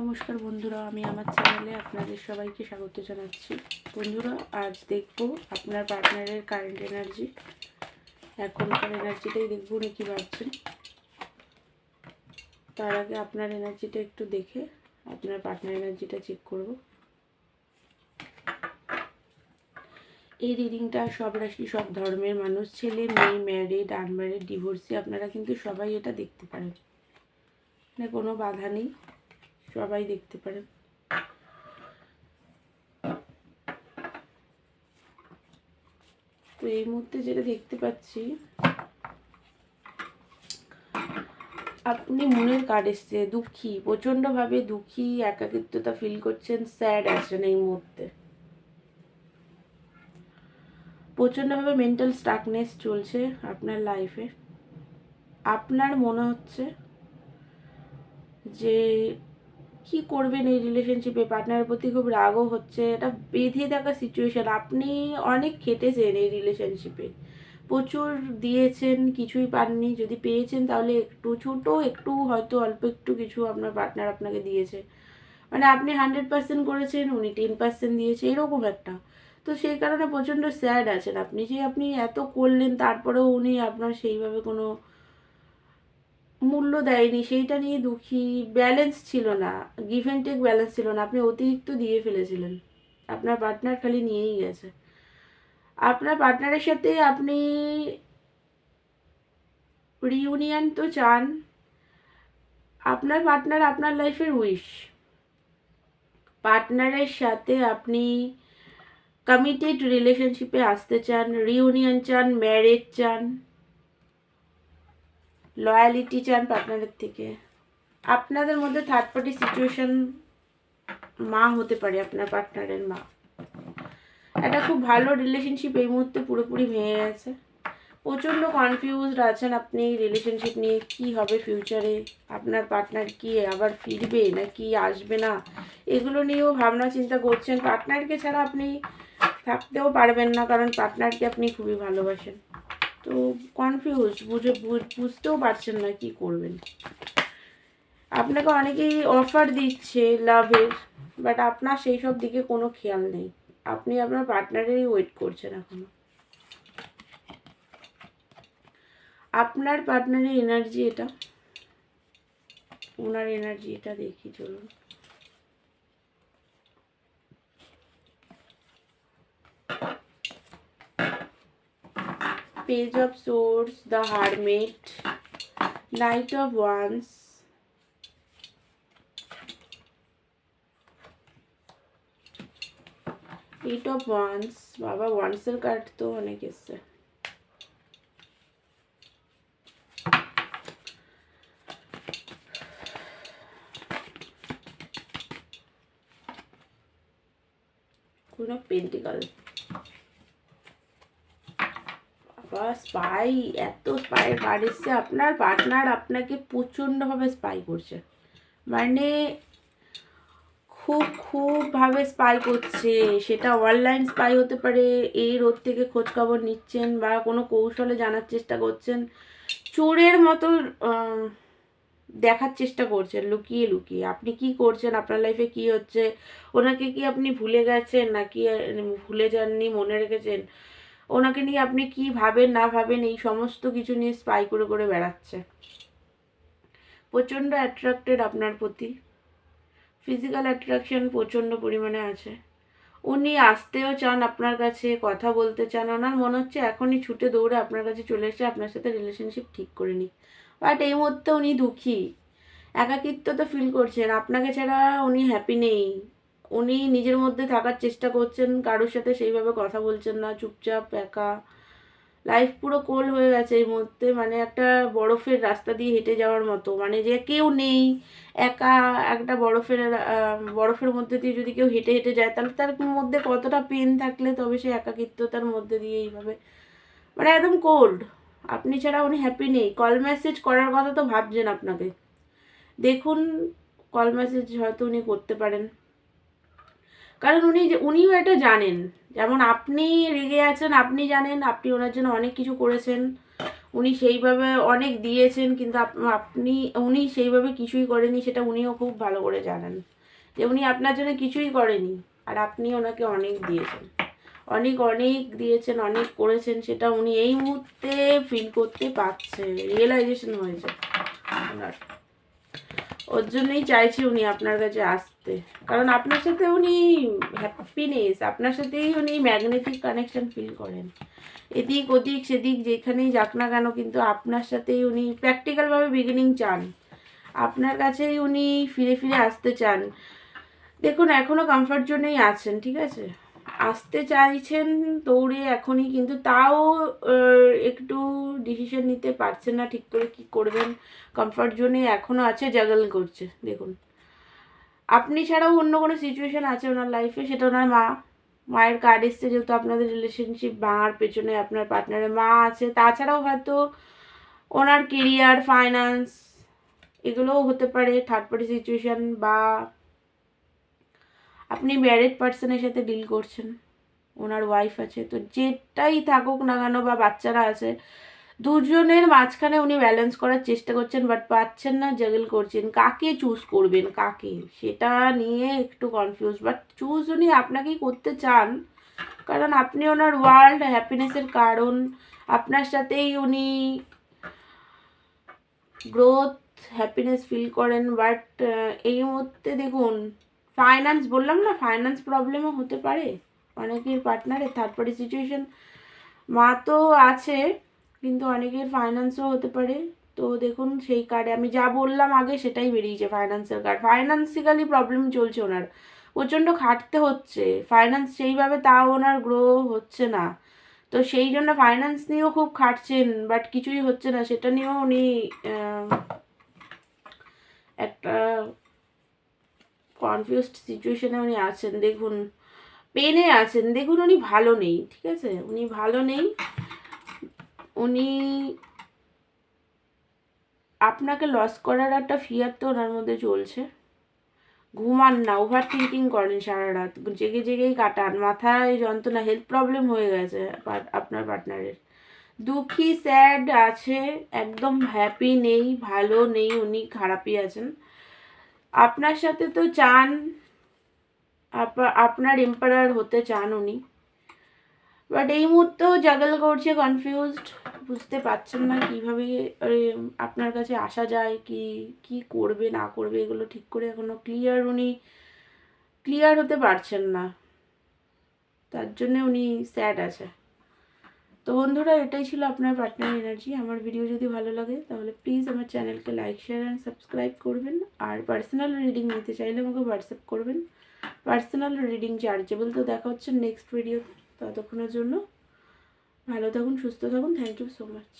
নমস্কার বন্ধুরা, আমি আমার চ্যানেলে আপনাদের সবাইকে স্বাগত জানাচ্ছি। বন্ধুরা, আজ দেখব আপনার পার্টনারের কারেন্ট এনার্জি এখনকার এনার্জিটাই দেখব উনি কী ভাবছেন। তার আগে আপনার এনার্জিটা একটু দেখে আপনার পার্টনার এনার্জিটা চেক করব। এই রিডিংটা সব রাশি, সব ধর্মের মানুষ, ছেলে, মেয়ে ম্যারিড আনম্যারিড ডিভোর্সি আপনারা কিন্তু সবাই এটা দেখতে পারেন। মানে কোনো বাধা নেই। সবাই দেখতে পারেন। তো এই মুহূর্তে যেটা দেখতে পাচ্ছি, আপনি মনের কার্ড এসছে, দুঃখী, প্রচণ্ডভাবে দুঃখী, একাকিত্বতা ফিল করছেন স্যাড আছেন এই মুহূর্তে। প্রচণ্ডভাবে মেন্টাল স্টাকনেস চলছে আপনার লাইফে আপনার মনে হচ্ছে যে কি করবেন এই রিলেশনশিপে পার্টনারের প্রতি খুব রাগও হচ্ছে। এটা বেঁধে থাকা সিচুয়েশন আপনি অনেক খেটেছেন এই রিলেশনশিপে প্রচুর দিয়েছেন, কিছুই পাননি। যদি পেয়েছেন তাহলে একটু ছোট, একটু হয়তো অল্প একটু কিছু আপনার পার্টনার আপনাকে দিয়েছে। মানে আপনি হান্ড্রেড পার্সেন্ট করেছেন, উনি টেন পার্সেন্ট দিয়েছে, এরকম একটা। তো সেই কারণে প্রচণ্ড স্যাড আছেন আপনি। যে আপনি এত করলেন, তারপরেও উনি আপনার সেইভাবে কোনো মূল্য দেয়নি, সেইটা নিয়ে দুঃখী। ব্যালেন্স ছিল না গিভ অ্যান্ড টেক ব্যালেন্স ছিল না, আপনি অতিরিক্ত দিয়ে ফেলেছিলেন। আপনার পার্টনার খালি নিয়েই গেছে। আপনার পার্টনারের সাথে আপনি রিউনিয়ন তো চান, আপনার পার্টনার আপনার লাইফের উইশ পার্টনারের সাথে আপনি কমিটেড রিলেশনশিপে আসতে চান রিউনিয়ন চান ম্যারেজ চান। লয়ালিটি চান পার্টনারের থেকে। আপনাদের মধ্যে থার্ড পার্টি সিচুয়েশন মা হতে পারে, আপনার পার্টনারের মা। একটা খুব ভালো রিলেশনশিপ এই মুহূর্তে পুরোপুরি ভেঙে গেছে। প্রচণ্ড কনফিউজড আছেন আপনি রিলেশনশিপ নিয়ে, কি হবে ফিউচারে আপনার পার্টনার কি আবার ফিরবে না কি আসবে না? এগুলো নিয়েও ভাবনা চিন্তা করছেন। পার্টনারকে ছাড়া আপনি থাকতেও পারবেন না, কারণ পার্টনারকে আপনি খুবই ভালোবাসেন। তো কনফিউজ বুঝে বুঝতেও পারছেন না কি করবেন। আপনাকে অনেকেই অফার দিচ্ছে লাভের বাট আপনার সেই সব দিকে কোনো খেয়াল নেই। আপনি আপনার পার্টনারেরই ওয়েট করছেন এখনও। আপনার পার্টনারের এনার্জি এটা। ওনার এনার্জি এটা দেখি, চলুন। Page of swords the hermit knight of wands eight of wands Baba once card तो होने किससे? पेंटिकल বাবা স্পাই এত কার্ড এসছে, আপনার পার্টনার আপনাকে প্রচণ্ডভাবে স্পাই করছে। মানে খুব, খুবভাবে স্পাই করছে। সেটা অনলাইন স্পাই হতে পারে এই রোদ থেকে খোঁজখবর নিচ্ছেন বা কোনো কৌশলে জানার চেষ্টা করছেন, চোরের মতো দেখার চেষ্টা করছেন, লুকিয়ে লুকিয়ে। আপনি কি করছেন? আপনার লাইফে কি হচ্ছে? ওনাকে কি আপনি ভুলে গেছেন? নাকি ভুলে যাননি, মনে রেখেছেন? ওনাকে নিয়ে আপনি কি ভাবেন, না ভাবেন, এই সমস্ত কিছু নিয়ে স্পাই করে করে বেড়াচ্ছে। প্রচণ্ড অ্যাট্রাক্টেড আপনার প্রতি। ফিজিক্যাল অ্যাট্রাকশন প্রচণ্ড পরিমাণে আছে। উনি আসতেও চান আপনার কাছে, কথা বলতে চান। ওনার মনে হচ্ছে এখনই ছুটে দৌড়ে আপনার কাছে চলে এসে আপনার সাথে রিলেশনশিপ ঠিক করে নিক বাট এই মুহূর্তে উনি দুঃখী। একাকিত্ব তো ফিল করছেন। আপনাকে ছাড়া উনি হ্যাপি নেই। উনি নিজের মধ্যে থাকার চেষ্টা করছেন, কারোর সাথে সেইভাবে কথা বলছেন না, চুপচাপ, একা। লাইফ পুরো কোল হয়ে গেছে এই মুহূর্তে মানে একটা বরফের রাস্তা দিয়ে হেঁটে যাওয়ার মতো। মানে যে কেউ নেই, একা, একটা বরফের বরফের মধ্যে দিয়ে যদি কেউ হেঁটে হেঁটে যায়, তাহলে তার মধ্যে কতটা পেন থাকলে তবে সে একাকিত্বতার মধ্যে দিয়ে এইভাবে। মানে একদম কোল্ড আপনি ছাড়া উনি হ্যাপি নেই। কল মেসেজ করার কথা তো ভাবছেন আপনাকে। দেখুন কল মেসেজ হয়তো উনি করতে পারেন। কারণ উনি উনিও এটা জানেন। যেমন আপনি রেগে আছেন, আপনি জানেন, আপনি ওনার জন্য অনেক কিছু করেছেন। উনি সেইভাবে অনেক দিয়েছেন, কিন্তু আপনি, উনি সেইভাবে কিছুই করেনি সেটা উনিও খুব ভালো করে জানেন। যে উনি আপনার জন্য কিছুই করেনি, আর আপনি ওনাকে অনেক দিয়েছেন। অনেক অনেক দিয়েছেন, অনেক করেছেন, সেটা উনি এই মুহূর্তে ফিল করতে পারছে রিয়েলাইজেশন হয়েছে। ওনার ওর জন্যই চাইছি উনি আপনার কাছে আসতে। কারণ আপনার সাথে উনি হ্যাপিনেস আপনার সাথেই উনি ম্যাগনেটিক কানেকশন ফিল করেন। এদিক ওদিক, সেদিক যেখানেই যাক না কেন কিন্তু আপনার সাথেই উনি প্র্যাকটিক্যালভাবে বিগিনিং চান। আপনার কাছেই উনি ফিরে ফিরে আসতে চান। দেখুন এখনও কমফর্ট জোনেই আছেন, ঠিক আছে? আসতে চাইছেন দৌড়ে এখনই, কিন্তু তাও একটু ডিসিশন নিতে পারছেন না ঠিক করে কি করবেন। কমফর্ট জোনে এখনও আছে জাগল করছে, দেখুন। আপনি ছাড়াও অন্য কোনো সিচুয়েশন আছে ওনার লাইফে সেটা ওনার মা, মায়ের কার্ড এসছে যেহেতু আপনাদের রিলেশনশিপ ভাঙার পেছনে আপনার পার্টনারের মা আছে। তাছাড়াও হয়তো ওনার কেরিয়ার ফাইন্যান্স এগুলোও হতে পারে থার্ড পার্টি সিচুয়েশান বা আপনি ম্যারিড পার্সনের সাথে ডিল করছেন, ওনার ওয়াইফ আছে, তো যেটাই থাকুক না কেন বা বাচ্চারা আছে, দুজনের মাঝখানে উনি ব্যালেন্স করার চেষ্টা করছেন বাট পাচ্ছেন না জাগল করছেন। কাকে চুজ করবেন, কাকে? সেটা নিয়ে একটু কনফিউজ বাট চুজ উনি আপনাকেই করতে চান, কারণ আপনি ওনার ওয়ার্ল্ড হ্যাপিনেসের কারণ, আপনার সাথেই উনি গ্রোথ হ্যাপিনেস ফিল করেন বাট এই মুহূর্তে দেখুন ফাইন্যান্স বললাম না ফাইন্যান্স প্রবলেমও হতে পারে। অনেকের পার্টনারে থার্ড পার্টি সিচুয়েশন মা তো আছে, কিন্তু অনেকের ফাইন্যান্সও হতে পারে। তো দেখুন, সেই কার্ডে আমি যা বললাম আগে সেটাই বেরিয়েছে ফাইন্যান্সের কার্ড ফাইন্যান্সিক্যালি প্রবলেম চলছে ওনার। প্রচণ্ড খাটতে হচ্ছে। ফাইন্যান্স সেইভাবে তাও ওনার গ্রো হচ্ছে না। তো সেই জন্য ফাইন্যান্স নিয়েও খুব খাটছেন বাট কিছুই হচ্ছে না। সেটা নিয়েও উনি একটা কনফিউজড সিচুয়েশনে উনি আছেন, দেখুন পেনে আছেন, দেখুন উনি ভালো নেই, ঠিক আছে? উনি ভালো নেই, উনি আপনাকে লস করার একটা ফিয়ার তো ওনার মধ্যে চলছে। ঘুমান না ওভার থিঙ্কিং করেন সারা রাত জেগে জেগেই কাটান, মাথায় যন্ত্রণা হেলথ প্রবলেম হয়ে গেছে আপনার পার্টনারের দুঃখী স্যাড আছে, একদম হ্যাপি নেই, ভালো নেই, উনি খারাপই আছেন। আপনার সাথে তো চান, আপা- আপনার এম্পায়ার হতে চান উনি। বাট এই মুহূর্তেও জাগল করছে কনফিউজড বুঝতে পারছেন না কীভাবে আপনার কাছে আসা যায় কি কি করবে, না করবে, এগুলো ঠিক করে এখনও ক্লিয়ার উনি ক্লিয়ার হতে পারছেন না। তার জন্য উনি স্যাড আছে। তো বন্ধুরা, এটাই ছিল আপনার পার্টনার এনার্জি আমার ভিডিও যদি ভালো লাগে, তাহলে প্লিজ চ্যানেলকে লাইক, শেয়ার অ্যান্ড সাবস্ক্রাইব করবেন। আর পার্সোনাল রিডিং নিতে চাইলে আমাকে হোয়াটসঅ্যাপ করবেন। পার্সোনাল রিডিং চার্জেবল তো দেখা হচ্ছে নেক্সট ভিডিওতে ততক্ষণের জন্য ভালো থাকুন, সুস্থ থাকুন। Thank you so much